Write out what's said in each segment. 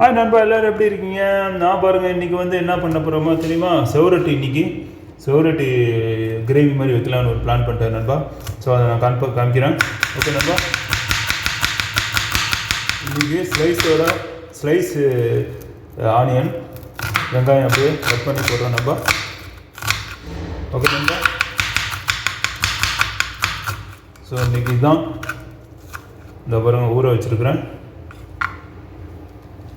ஆ நண்பா எல்லோரும் எப்படி இருக்கீங்க? நான் பாருங்கள் இன்றைக்கி வந்து என்ன பண்ண போகிறோமோ தெரியுமா? செவரொட்டி இன்னைக்கு. செவரொட்டி கிரேவி மாதிரி வைக்கலாம்னு ஒரு பிளான் பண்ணிட்டேன் நண்பா. ஸோ அதை நான் காண்ப காமிக்கிறேன். ஓகே நண்பா. இன்றைக்கி ஸ்லைஸோட ஸ்லைஸ் ஆனியன் வெங்காயம் அப்படியே கட் பண்ணி போடுறோம் நண்பா. ஓகே நண்பா. ஸோ இன்றைக்கி இதுதான். இந்த பாருங்கள் ஊற வச்சுருக்குறேன்.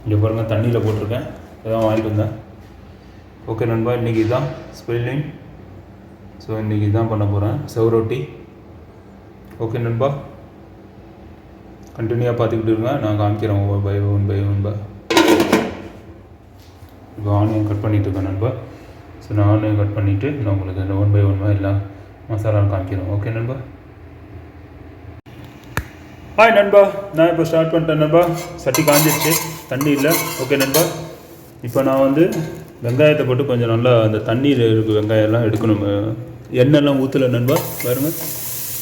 இங்கே பாருங்கள் தண்ணியில் போட்டிருக்கேன். இதான் வாங்கிட்டு வந்தேன். ஓகே நண்பா இன்றைக்கி இதுதான் ஸ்பெல்லிங் ஸோ இன்றைக்கி இதுதான் பண்ண போகிறேன் செவரொட்டி ஓகே நண்பா. கண்டினியூவாக பார்த்துக்கிட்டு இருங்க. நான் காமிக்கிறேன் ஒவ்வொரு by one by one by இப்போ ஆனியன் கட் பண்ணிகிட்டு இருக்கேன் நண்பா. ஸோ நான் ஆனியன் கட் பண்ணிவிட்டு நான் உங்களுக்கு இந்த ஒன் பை ஒன் பை எல்லாம் மசாலாவும் காமிக்கிறேன். ஓகே நண்பா. ஹாய் நண்பா. நான் இப்போ ஸ்டார்ட் பண்ணிட்டேன் நண்பா. சட்டி காஞ்சிடுச்சு தண்ணி இல்லை. ஓகே நண்பா. இப்போ நான் வந்து வெங்காயத்தை போட்டு கொஞ்சம் நல்லா அந்த தண்ணியில் இருக்க வெங்காயம்லாம் எடுக்கணும். எண்ணெய்லாம் ஊற்றல நண்பா. பாருங்கள்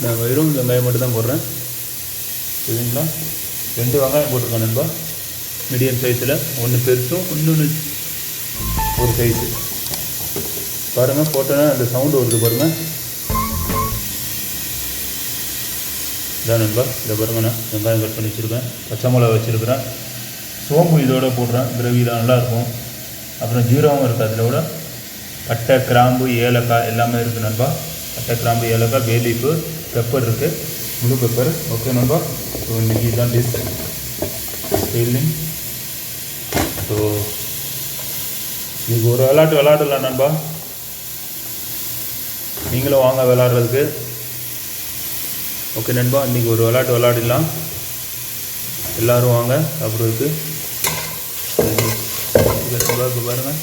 நான் வெறும் வெங்காயம் மட்டும் தான் போடுறேன். சரிங்களா? ரெண்டு வெங்காயம் போட்டிருக்கேன் நண்பா. மீடியம் சைஸில் ஒன்று பெருசும் இன்னொன்று ஒரு சைஸு பாருங்கள் போட்டோன்னா அந்த சவுண்டு வருது பாருங்கள் இதான் நண்பா. இதை பாருங்கண்ணா வெங்காயம் கட் பண்ணி வச்சுருக்கேன். பச்சை மிளகா வச்சுருக்கிறேன். சோம்பு இதோட போடுறேன். கிரேவியில் நல்லாயிருக்கும் அப்புறம் ஜீரகம் இருக்குது அதில் கூட. பட்டை கிராம்பு ஏலக்காய் எல்லாமே இருக்குது நண்பா. பட்டை கிராம்பு ஏலக்காய் பேலீஃபு பெப்பர் இருக்குது முழு பெப்பர் ஓகே நண்பா. ஸோ இன்றைக்கி தான் டிஷ் ஃபீலிங் ஸோ இதுக்கு ஒரு விளாட்டு விளாடலாம் நண்பா. நீங்களும் வாங்க விளாட்றதுக்கு ஓகே நண்பா இன்றைக்கி ஒரு விளாட்டு விளாடிடலாம் எல்லோரும் வாங்க சாப்பிட்றதுக்கு. இது நண்பா இப்போ பாருங்கள்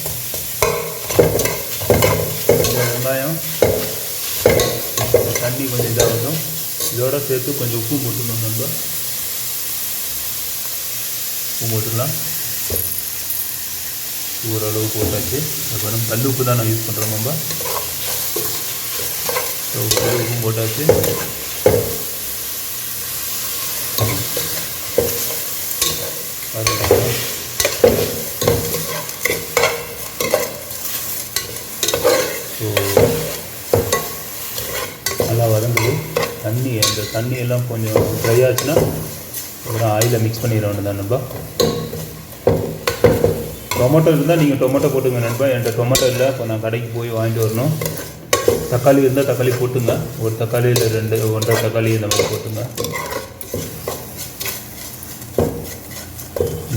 வெங்காயம் தண்ணி கொஞ்சம் இதாகட்டும். இதோட சேர்த்து கொஞ்சம் உப்பு போட்டுக்கணும் நம்ம உப்பு போட்டுடலாம். ஓரளவு போட்டாச்சு. அப்புறம் கல் உப்பு தான் நான் யூஸ் பண்ணுறோம் நம்ம உப்பு போட்டாச்சு பாருங்க ஸோ நல்லா வதங்குது தண்ணி அந்த தண்ணி எல்லாம் கொஞ்சம் ட்ரை ஆச்சுன்னா அப்புறம் ஆயிலில் மிக்ஸ் பண்ணிட வேண்டியதான் நண்பா. டொமேட்டோ இருந்தால் நீங்கள் டொமேட்டோ போட்டுங்க நண்பா. என்கிட்ட டொமேட்டோ இல்லை. இப்போ நான் கடைக்கு போய் வாங்கிட்டு வரணும். தக்காளி இருந்தால் தக்காளி போட்டுங்க. ஒரு தக்காளி இல்லை ரெண்டு ஒன்றரை தக்காளி இந்த மாதிரி போட்டுங்க.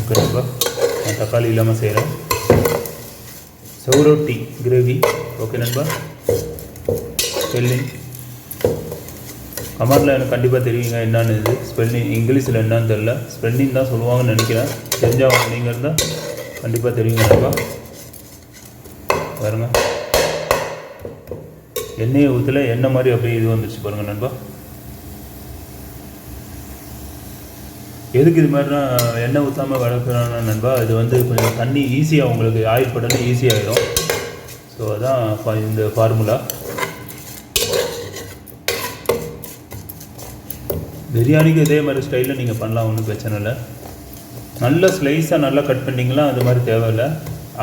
ஓகே நான் தக்காளி இல்லாமல் செய்கிறேன் செவரொட்டி கிரேவி ஓகே நண்பா. ஸ்பெல்லிங் கமெண்டில் எனக்கு கண்டிப்பாக தெரியுங்க என்னன்னு இது. ஸ்பெல்லிங் இங்கிலீஷில் என்னன்னு தெரில ஸ்பெல்லிங் தான் சொல்லுவாங்கன்னு நினைக்கிறேன். தெரிஞ்சவங்க நீங்கள் இருந்தால் கண்டிப்பாக தெரியுங்க நண்பா பாருங்க. எண்ணெயை ஊற்றல எண்ணெய் மாதிரி அப்படியே இது வந்துருச்சு பாருங்கள் நண்பா. எதுக்கு இது மாதிரிலாம் எண்ணெய் ஊற்றாமல் வளர்க்குறானா நண்பா இது வந்து கொஞ்சம் தண்ணி ஈஸியாக உங்களுக்கு ஆயில் படனே ஈஸியாகிடும் ஸோ அதான் இந்த ஃபார்முலா பிரியாணிக்கு இதே மாதிரி ஸ்டைலில் நீங்கள் பண்ணலாம் ஒன்றும் பிரச்சனை இல்லை. நல்ல ஸ்லைஸாக நல்லா கட் பண்ணிங்கன்னா அது மாதிரி தேவையில்லை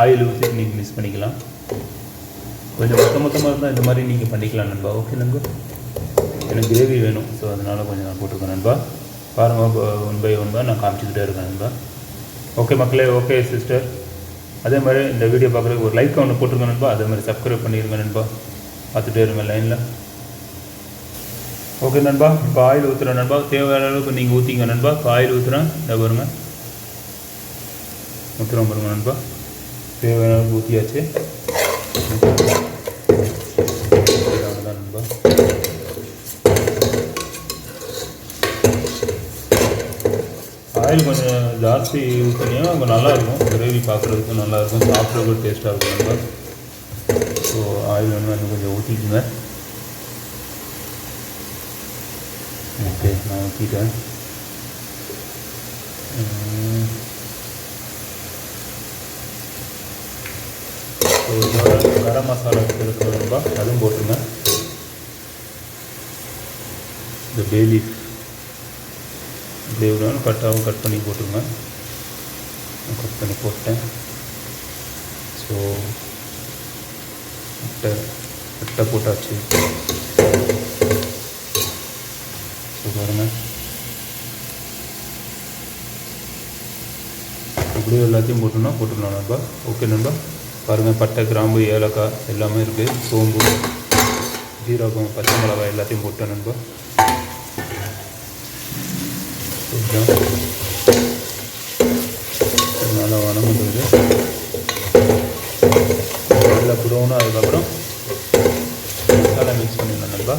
ஆயில் ஊற்றி நீங்கள் மிக்ஸ் பண்ணிக்கலாம். கொஞ்சம் மொத்த மொத்தமாக இருந்தால் இந்த மாதிரி நீங்கள் பண்ணிக்கலாம் நண்பா. ஓகே நண்பா? எனக்கு கிரேவி வேணும் ஸோ அதனால் கொஞ்சம் நான் போட்டிருக்கேன் நண்பா. பாருங்கள் ஒன் பை ஒன் பை நான் காமிச்சிக்கிட்டே இருக்கேன் நண்பா. ஓகே மக்களே ஓகே சிஸ்டர் அதே மாதிரி இந்த வீடியோ பார்க்குறதுக்கு ஒரு லைக் ஒன்று போட்டிருக்கேன் நண்பா. அதே மாதிரி சப்ஸ்கிரைப் பண்ணியிருங்க நண்பா. பார்த்துட்டே இருங்க லைனில் ஓகே நண்பா இப்போ ஆயில் ஊற்றுறேன் நண்பா. தேவையான அளவுக்கு நீங்கள் ஊற்றிங்க நண்பா. இப்போ ஆயில் ஊற்றுறேன் இதை பாருங்க. ஊற்றுறோம் பாருங்க நண்பா. தேவையான அளவுக்கு ஊற்றியாச்சு நண்பா ஆயில் கொஞ்சம் ஜாஸ்தி ஊற்றினீங்கன்னா கொஞ்சம் நல்லாயிருக்கும். கிரேவி பார்க்குறதுக்கும் நல்லாயிருக்கும். சாப்பிட்றதுக்கும் டேஸ்ட்டாக இருக்கும் நண்பா. ஸோ ஆயில் வேணுமா இன்னும் கொஞ்சம் ஊற்றிக்குங்க okay நான் ஊற்றிட்டேன் உம். ஸோ கரம் மசாலா இருக்கிறதுப்பா அதுவும் போட்டுருங்க இந்த பேலீஃப் இப்படி வேணும் கட்டாகவும் கட் பண்ணி போட்டுருங்க கட் பண்ணி போட்டேன் ஸோ முட்டை முட்டை போட்டாச்சு ஸோ பாருங்கள் அப்படியே எல்லாத்தையும் போட்டோம்னா போட்டுடலாம் நண்பா. ஓகே நண்பா. பாருங்கள் பட்டை கிராம்பு ஏலக்காய் எல்லாமே இருக்குது சோம்பு ஜீரகம் பச்சை மிளகாய் எல்லாத்தையும் போட்டேன் நண்பா. நல்லா வணங்குது நல்லா ப்ரௌனாக அதுக்கப்புறம் மசாலா மிக்ஸ் பண்ணிடலாம் நண்பா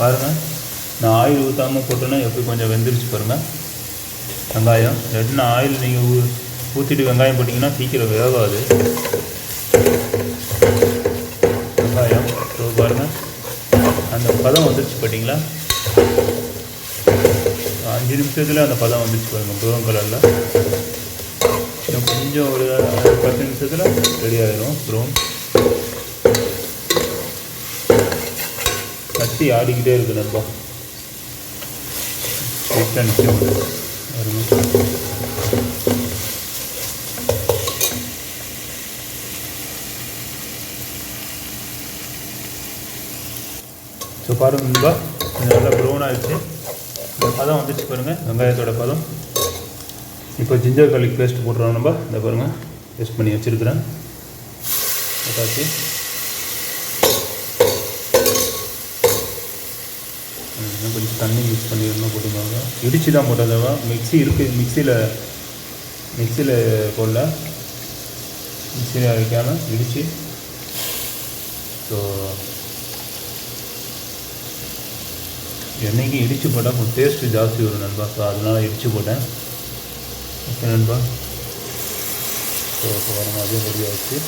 பாருங்கள் நான் ஆயில் ஊற்றாமல் போட்டோன்னா எப்படி கொஞ்சம் வெந்துருச்சு பாருங்கள் வெங்காயம். இல்லாட்டினா ஆயில் நீங்கள் ஊ ஊற்றிட்டு வெங்காயம் போட்டிங்கன்னா சீக்கிரம் வேகாது. வெங்காயம் ஸோ பாருங்கள் அந்த பதம் வந்துருச்சு பார்த்தீங்களா அஞ்சு நிமிஷத்தில் அந்த பதம் வந்துருச்சு பாருங்கள் ப்ரௌன் கலரில் இன்னும் கொஞ்சம் ஒரு பத்து நிமிஷத்தில் ரெடி ஆகிடும் ப்ரௌன் கத்தி ஆடிக்கிட்டே இருக்கு நண்பா. ஸோ பாருங்க நண்பா கொஞ்சம் நல்லா ப்ரௌன் ஆயிடுச்சு. இந்த பதம் வந்துச்சு பாருங்கள் வெங்காயத்தோட பதம். இப்போ ஜிஞ்சர் கார்லிக் பேஸ்ட் போட்டுறோம் நம்ம இந்த பாருங்கள் பேஸ்ட் பண்ணி வச்சுருக்கிறேன். பார்த்தாச்சு ம், இன்னும் கொஞ்சம் தண்ணி மிக்ஸ் பண்ணிடணும் போட்டுக்கோங்க இடித்து தான் போட்டதவா மிக்ஸி இருக்குது மிக்சியில் மிக்சியில் போடல. மிக்சியில் அரைக்காமல் இடித்து ஸோ என்றைக்கு இடித்து போட்டால் கொஞ்சம் டேஸ்ட்டு ஜாஸ்தி வரும் நண்பா. ஸோ அதனால் இடித்து போட்டேன். ஓகே நண்பா. ஸோ இப்போ வரணும் அதே ரெடி ஆகிடுச்சு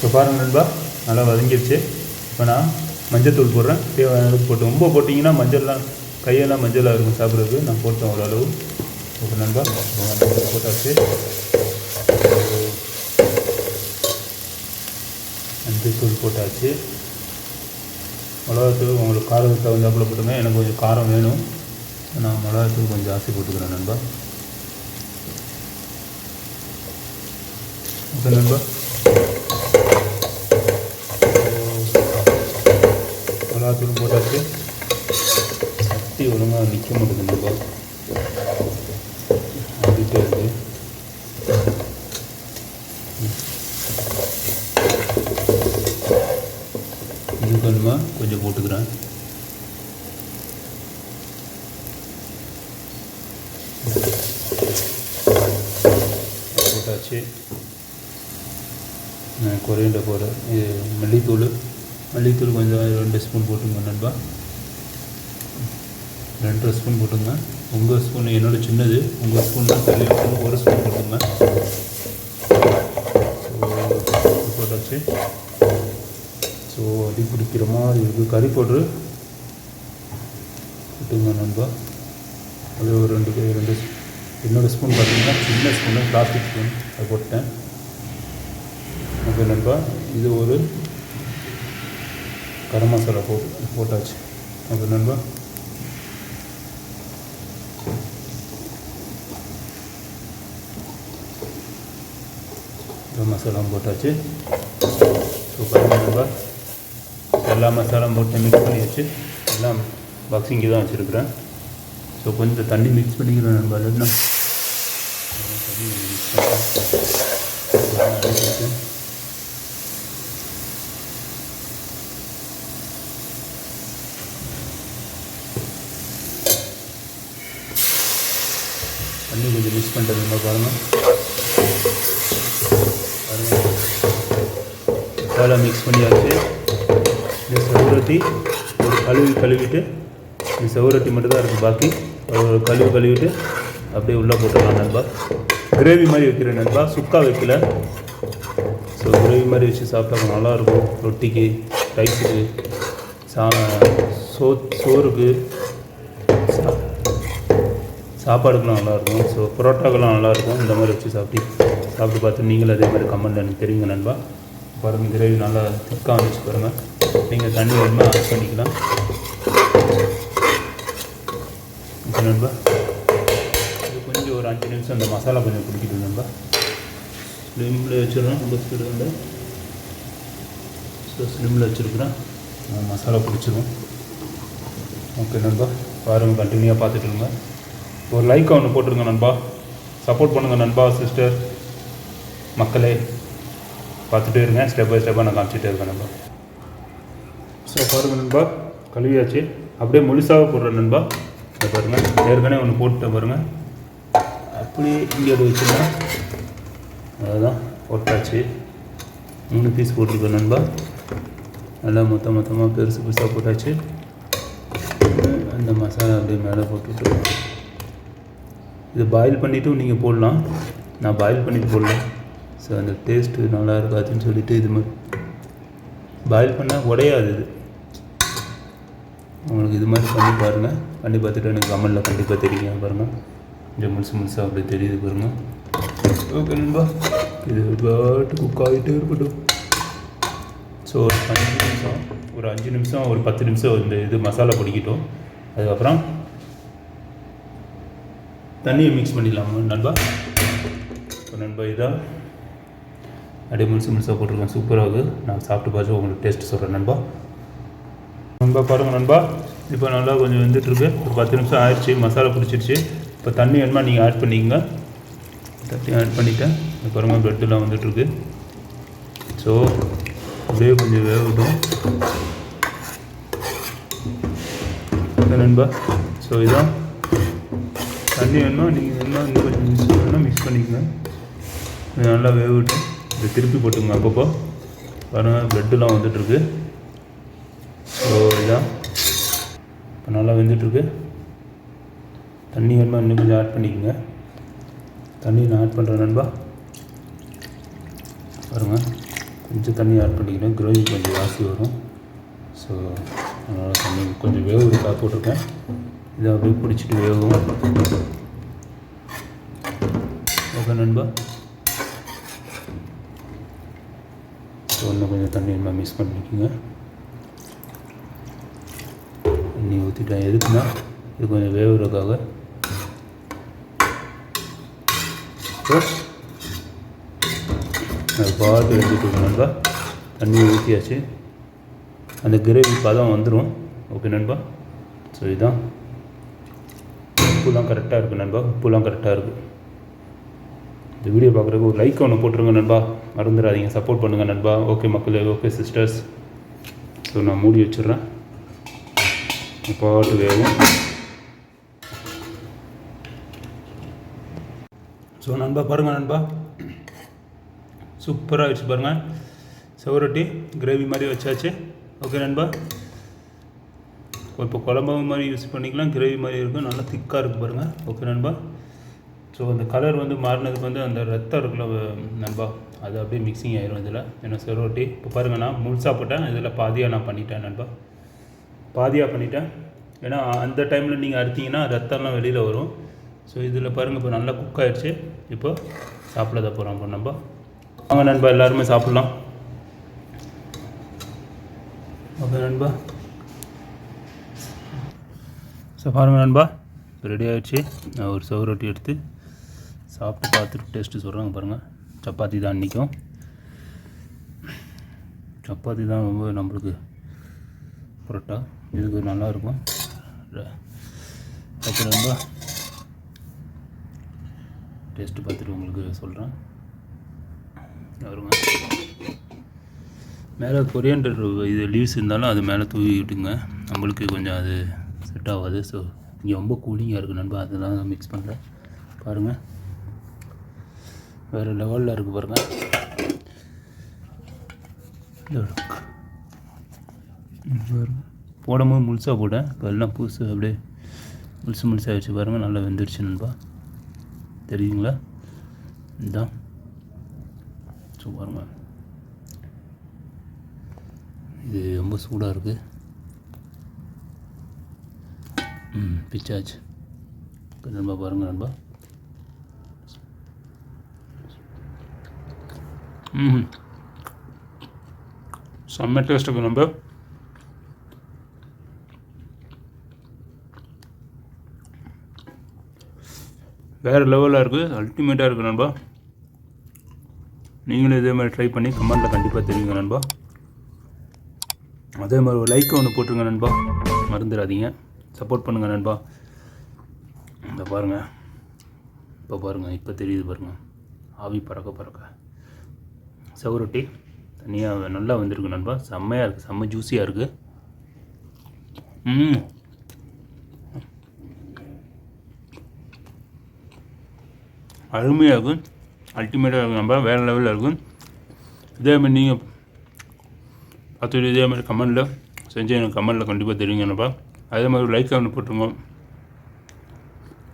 இப்போ பாருங்க நண்பா நல்லா வதங்கிடுச்சு இப்போ நான் மஞ்சத்தூள் போடுறேன். தேவையான அளவுக்கு போட்டு ரொம்ப போட்டிங்கன்னா மஞ்சள்லாம் கையெல்லாம் மஞ்சளாக இருக்கும் சாப்பிட்றதுக்கு. நான் போட்டேன் ஓரளவு அளவு ஓகே நண்பா போட்டாச்சு. மஞ்சத்தூள் போட்டாச்சு. மிளகாத்தூள் உங்களுக்கு காரத்துக்கு தகுந்தாப்பில் போட்டுங்க. எனக்கு கொஞ்சம் காரம் வேணும். நான் மிளகாத்தூள் கொஞ்சம் ஜாஸ்தி போட்டுக்கிறேன் நண்பா. ஓகே நண்பா. மிளகாத்தூள் போட்டாச்சு சக்தி ஒழுங்காக நிற்க மாட்டேங்குது நண்பா இது கொஞ்சமாக கொஞ்சம் போட்டுக்கிறேன். போட்டாச்சு. குறையிட்ட போகிறேன் இது மல்லித்தூள். மல்லித்தூள் கொஞ்சம் ரெண்டு ஸ்பூன் போட்டுங்க நண்பா. ரெண்டரை ஸ்பூன் போட்டுங்க. உங்கள் ஸ்பூன் என்னோட சின்னது. உங்கள் ஸ்பூன் தான் பெரிய ஸ்பூன். ஒரு ஸ்பூன் போட்டுங்க. ஸோ போட்டாச்சு. ஸோ அடி பிடிக்கிற மாதிரி இருக்குது கறி பவுட்ரு. போட்டுங்க நண்பா. அது ஒரு ரெண்டு ரெண்டு என்னோடய என்னோட ஸ்பூன் பார்த்தீங்கன்னா சின்ன ஸ்பூனு பிளாஸ்டிக் ஸ்பூன். அதை போட்டேன். ஓகே நண்பா. இது ஒரு கரம் மசாலா போட்டு போட்டாச்சு. ஓகே நண்பா? கரம் மசாலாம் போட்டாச்சு. சூப்பராக நண்பா. எல்லா மசாலாம் போட்டு மிக்ஸ் பண்ணி வச்சு எல்லாம் பாக்ஸ் இங்கே தான் வச்சுருக்குறேன். ஸோ கொஞ்சம் தண்ணி மிக்ஸ் பண்ணிக்கிறேன் நண்பா. இல்லைன்னா தண்ணி மிக்ஸ் பண்ணுறேன் தண்ணி கொஞ்சம் மிக்ஸ் பண்ணுறது இருந்தால் பாருங்கள் மசாலா மிக்ஸ் பண்ணியாச்சு. இந்த சவுரொட்டி ஒரு கழுவி கழுவிட்டு இந்த சவுரொட்டி மட்டும்தான் இருக்குது பாக்கி. ஒரு கழுவி கழுவிட்டு அப்படியே உள்ளே போட்டுடலாம் நண்பா. கிரேவி மாதிரி வைக்கிறேன் நண்பா. சுக்கா வைக்கல. ஸோ கிரேவி மாதிரி வச்சு சாப்பிட்டா நல்லாயிருக்கும் ரொட்டிக்கு ரைஸுக்கு சா சோ சோறுக்கு. சாப்பாடுக்கெலாம் நல்லாயிருக்கும். ஸோ பரோட்டாக்கெல்லாம் நல்லாயிருக்கும். இந்த மாதிரி வச்சு சாப்பிட்டு சாப்பிட்டு பார்த்து நீங்களும் அதே மாதிரி கமெண்ட் எனக்கு தெரியுங்க நண்பா. பாருங்கள் கிரேவி நல்லா திக்காக வந்துச்சு பாருங்கள் நீங்கள் தண்ணி வேணுமா ஆட் பண்ணிக்கலாம். ஓகே நண்பா. இது கொஞ்சம் ஒரு அஞ்சு நிமிஷம் அந்த மசாலா கொஞ்சம் பிடிக்கிட்டு நண்பா. ஸ்லிம்மில் வச்சிடறோம் ரொம்ப ஸ்பீடு வந்து ஸோ ஸ்லிம்மில் வச்சுருக்குறேன். மசாலா பிடிச்சிரும் ஓகே நண்பா. பாருங்கள் கண்டினியூவாக பார்த்துட்டு இருங்க. ஒரு லைக் ஒன்று போட்டுருங்க நண்பா. சப்போர்ட் பண்ணுங்கள் நண்பா சிஸ்டர் மக்களே பார்த்துட்டே இருங்க. ஸ்டெப் பை ஸ்டெப்பாக நான் காமிச்சிட்டே இருக்கேன் நண்பா. ஸோ பாருங்கள் நண்பா கழுவியாச்சு. அப்படியே முழுசாக போடுறேன் நண்பா. இதை பாருங்கள் ஏற்கனவே ஒன்று போட்டுட்டேன் பாருங்கள் அப்படியே இங்கே அது வச்சுருந்தா அதுதான் போட்டாச்சு. மூணு பீஸ் போட்டிருக்கேன் நண்பா. நல்லா மொத்த மொத்தமாக பெருசு பெருசாக போட்டாச்சு. அந்த மசாலா அப்படியே மேலே போட்டுட்டு இது பாயில் பண்ணிவிட்டும் நீங்கள் போடலாம். நான் பாயில் பண்ணிட்டு போடலாம். ஸோ அந்த டேஸ்ட்டு நல்லா இருக்காதுன்னு சொல்லிவிட்டு இது மாதிரி பாயில் பண்ணால் உடையாது இது. உங்களுக்கு இது மாதிரி பண்ணி பாருங்கள் பண்ணி பார்த்துட்டு எனக்கு கமலில் கண்டிப்பாக தெரியுங்க பாருங்கள் கொஞ்சம் முழுசு முழுசாக அப்படி தெரியுது பாருங்கள் ஓகே நண்பா. இது பாட்டு குக் ஆகிட்டே இருக்கட்டும். ஸோ ஒரு அஞ்சு நிமிஷம் ஒரு அஞ்சு நிமிஷம் ஒரு பத்து நிமிஷம் இந்த இது மசாலா பிடிக்கிட்டோம். அதுக்கப்புறம் தண்ணியை மிக்ஸ் பண்ணிடலாமா நண்பா? இப்போ நண்பா இதான் அப்படியே முழுசு முழுசாக போட்டிருக்கேன். சூப்பராக நான் சாப்பிட்டு பார்த்து உங்களுக்கு டேஸ்ட் சொல்கிறேன் நண்பா. நண்பா பாருங்கள் நண்பா. இப்போ நல்லா கொஞ்சம் வெந்துட்டுருக்கு ஒரு பத்து நிமிஷம் ஆயிடுச்சு மசாலா பிடிச்சிருச்சு. இப்போ தண்ணி வேணுமா நீங்கள் ஆட் பண்ணிக்கங்க. தட்டி ஆட் பண்ணிட்டேன். அப்புறமா பாருங்கள் வந்துட்டுருக்கு ஸோ அப்படியே கொஞ்சம் வேகட்டும். விடும் நண்பா? ஸோ இதான். தண்ணி வேணுமா? நீங்கள் வேணுமா? இன்னும் கொஞ்சம் மிக்ஸ் பண்ணணும் மிக்ஸ் பண்ணிக்கங்க. இது நல்லா வேகட்டும். இதை திருப்பி போட்டுங்க அப்பப்போ. பாருங்கள் ப்ரெட்டெலாம் வந்துட்டுருக்கு. ஸோ இதான் இப்போ நல்லா வெந்துட்டுருக்கு. தண்ணி வேணுமா? இன்னும் கொஞ்சம் ஆட் பண்ணிக்கோங்க. தண்ணி நான் ஆட் பண்ணுறேன் நண்பா. பாருங்கள் கொஞ்சம் தண்ணி ஆட் பண்ணிக்கிறேன். கிரேவி கொஞ்சம் வாசி வரும். ஸோ அதனால் தண்ணி கொஞ்சம் வேவு இருக்கா போட்டிருக்கேன். இதை அப்படியே பிடிச்சிட்டு வேகும் ஓகே நண்பா. ஸோ இன்னும் கொஞ்சம் தண்ணி நம்ம மிஸ் பண்ணிக்கோங்க. தண்ணி ஊற்றிட்டேன் எதுக்குன்னா இது கொஞ்சம் வேவுறதுக்காக. அது பார்த்து எடுத்துட்டு நண்பா. தண்ணி ஊற்றியாச்சு அந்த கிரேவி பதம் வந்துடும் ஓகே நண்பா. ஸோ இதுதான் உப்புலாம் கரெக்டாக இருக்குது நண்பா. உப்புலாம் கரெக்டாக இருக்குது இந்த வீடியோ பார்க்குறதுக்கு ஒரு லைக் ஒன்று போட்டுருங்க நண்பா. மறந்துடாதீங்க. சப்போர்ட் பண்ணுங்கள் நண்பா. ஓகே மக்களே ஓகே சிஸ்டர்ஸ் ஸோ நான் மூடி வச்சிடுறேன். பாட்டு வேகும் ஸோ நண்பா பாருங்கள் நண்பா. சூப்பராக ஆயிடுச்சு பாருங்கள் செவரொட்டி கிரேவி மாதிரி வச்சாச்சு. ஓகே நண்பா. இப்போ குழம்பு மாதிரி யூஸ் பண்ணிக்கலாம். கிரேவி மாதிரி இருக்கும். நல்லா திக்காக இருக்குது பாருங்கள் ஓகே நண்பா. ஸோ அந்த கலர் வந்து மாறினதுக்கு வந்து அந்த ரத்தம் இருக்குல்ல நண்பா அது அப்படியே மிக்சிங் ஆயிரும் இதில். ஏன்னா செவரொட்டி இப்போ பாருங்கள் நான் முழுசாக போட்டேன். இதில் பாதியாக நான் பண்ணிட்டேன் நண்பா. பாதியாக பண்ணிட்டேன். ஏன்னா அந்த டைமில் நீங்கள் அறுத்தீங்கன்னா ரத்தம்லாம் வெளியில் வரும். ஸோ இதில் பாருங்கள் இப்போ நல்லா குக் ஆகிடுச்சு இப்போ சாப்பிட தான் போகிறோம் இப்போ நம்ம வாங்க நண்பா எல்லாருமே சாப்பிட்லாம். ஓகே நண்பா. ஸோ பாருங்கள் நண்பா. இப்போ ரெடி ஆகிடுச்சு நான் ஒரு சவு ரொட்டி எடுத்து சாப்பிட்டு பார்த்துட்டு டேஸ்ட்டு சொல்கிறாங்க பாருங்கள் சப்பாத்தி தான் அன்றைக்கும் சப்பாத்தி தான் ரொம்ப நம்மளுக்கு புரோட்டா. இதுக்கு நல்லாயிருக்கும். ஓகே நண்பா. டேஸ்ட்டு பார்த்துட்டு உங்களுக்கு சொல்கிறேன் வருங்க மேலே கொரியண்டர் இது லீவ்ஸ் இருந்தாலும் அது மேலே தூவி விட்டுங்க. நம்மளுக்கு கொஞ்சம் அது செட் ஆகாது. ஸோ இங்கே ரொம்ப கூலிங்காக இருக்குது நண்பா. அதெல்லாம் மிக்ஸ் பண்ணுறேன் பாருங்கள் வேறு லெவலில் இருக்குது பாருங்கள் போடும்போது முழுசாக போட்டேன் இப்போ எல்லாம் புதுசு அப்படியே முழுசு முழுசாக வச்சு பாருங்கள் நல்லா வெந்துருச்சு நண்பா. தெரியுங்களா இதுதான் ஸோ பாருங்கள் இது ரொம்ப சூடாக இருக்குது பிச்சாச்சு நண்பா பாருங்கள் நண்பா ம் செம்ம டேஸ்ட் இருக்கு நண்பா வேறு லெவலாக இருக்குது அல்டிமேட்டாக இருக்குது நண்பா. நீங்களும் இதே மாதிரி ட்ரை பண்ணி கமெண்ட்டில் கண்டிப்பாக தெரியுங்க நண்பா. அதே மாதிரி ஒரு லைக் ஒன்று போட்டுருங்க நண்பா. மறந்துடாதீங்க. சப்போர்ட் பண்ணுங்கள் நண்பா. இந்த பாருங்கள் இப்போ பாருங்கள் இப்போ தெரியுது பாருங்கள் ஆவி பறக்க பறக்க. சவரொட்டி தனியாக நல்லா வந்திருக்கு நண்பா. செம்மையாக இருக்குது செம்ம ஜூஸியாக இருக்குது ம் அருமையாக இருக்கும் அல்டிமேட்டாக இருக்கும் நம்ம வேறு லெவலில் இருக்கும் இதே மாதிரி நீங்கள் பார்த்துட்டு இதே மாதிரி கமெண்டில் செஞ்சு எனக்கு கமெண்டில் கண்டிப்பாக தெரியுங்க நண்பா. அதே மாதிரி ஒரு லைக் ஒன்று போட்டுருங்க.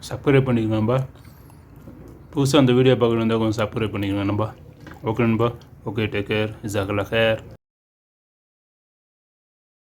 சப்ஸ்கிரைப் பண்ணிக்கோங்க நண்பா. புதுசாக அந்த வீடியோ பார்க்கணும் இருந்தால் கொஞ்சம் சப்ஸ்கிரைப் பண்ணிக்கோங்க நண்பா. ஓகே நண்பா. ஓகே டேக் கேர் இஸ் அகலா கேர்.